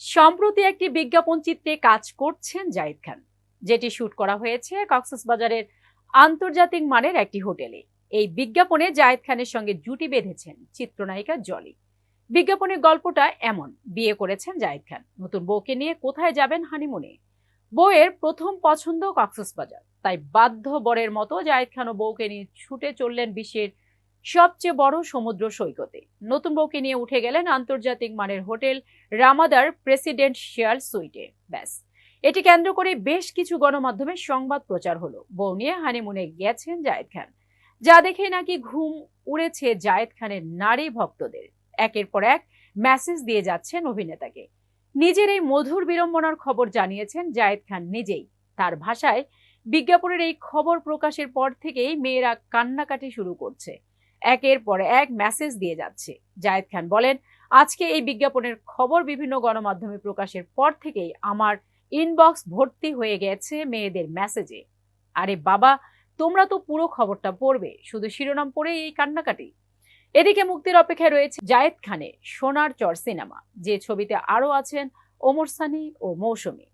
সম্প্রতি একটি বিজ্ঞাপন চিত্রে কাজ করছেন জাহিদ খান, যেটি শুট করা হয়েছে কক্সবাজারের আন্তর্জাতিক মানের একটি হোটেলে। এই বিজ্ঞাপনে জাহিদ খানের সঙ্গে জুটি বেঁধেছেন চিত্রনায়িকা জলি। বিজ্ঞাপনের গল্পটা এমন, বিয়ে করেছেন জাহিদ খান। নতুন বউকে নিয়ে কোথায় যাবেন হানিমুনে? বউয়ের প্রথম পছন্দ কক্সবাজার, তাই বাধ্য বরের মতো জাহিদ খান ও বউকে নিয়ে ছুটে চললেন বিশ্বের সবচেয়ে বড় সমুদ্র সৈকতে। নতুন বউকে নিয়ে উঠে গেলেন আন্তর্জাতিক মানের হোটেল রামাদার প্রেসিডেন্সিয়াল সুইটে। ব্যাস। এটি কেন্দ্র করে বেশ কিছু গণমাধ্যমে সংবাদ প্রচার হলো। বউ নিয়ে হানিমুনে গেছেন জায়েদ খান। যা দেখে নাকি ঘুম উড়েছে জায়েদ খানের নারী ভক্তদের। একের পর এক মেসেজ দিয়ে যাচ্ছেন অভিনেতাকে। নিজের এই মধুর বিড়ম্বনার খবর জানিয়েছেন জায়েদ খান নিজেই। তার ভাষায় বিজ্ঞাপনের এই খবর প্রকাশের পর থেকেই মেয়েরা কান্নাকাটি শুরু করছে। একের পর এক মেসেজ দিয়ে যাচ্ছে। জায়েদ খান বলেন, আজকে এই বিজ্ঞাপনের খবর বিভিন্ন গণমাধ্যমে প্রকাশের পর থেকেই আমার ইনবক্স ভর্তি হয়ে গেছে মেয়েদের মেসেজে আরে বাবা, তোমরা তো পুরো খবরটা পড়বে, শুধু শিরোনাম পড়ে এই কান্নাকাটি? এদিকে মুক্তির অপেক্ষায় রয়েছে জায়েদ খানের সোনার চর সিনেমা, যে ছবিতে আরও আছেন ওমর সানি ও মৌসুমী।